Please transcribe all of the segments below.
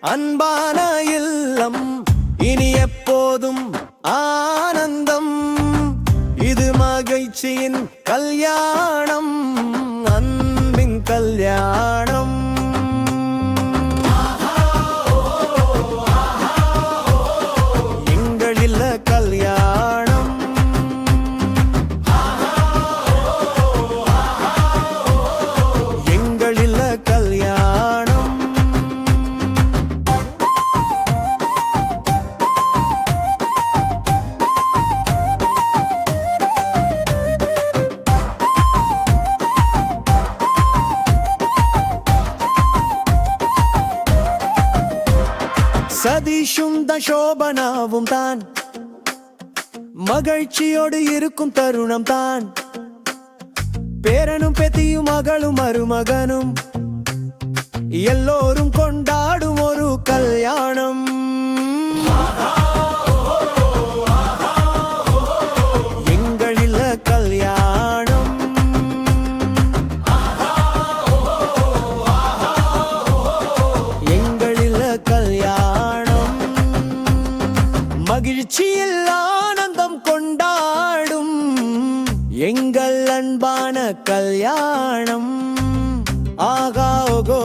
அன்பான இல்லம் இனி எப்போதும் ஆனந்தம். இது மகிழ்ச்சியின் கல்யாணம் அன்பின் கல்யாணம். எங்கள் இல்ல கல்யாணம் சதீஷும் தான் சோபனாவும் தான். மகிழ்ச்சியோடு இருக்கும் தருணம் தான். பேரனும் பெத்தியும் மகளும் மருமகனும். எல்லோரும் கொண்ட மகிழ்ச்சியில் ஆனந்தம் கொண்டாடும் எங்கள் அன்பான கல்யாணம். ஆகா ஓகோ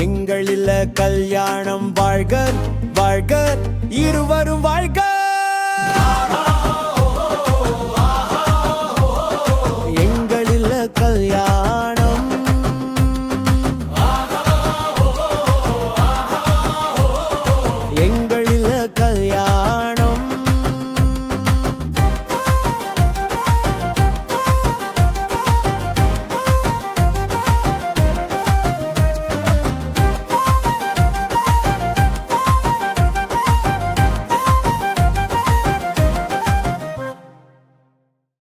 எங்கள் கல்யாணம் வாழ்க வாழ்க இருவரும் வாழ்க.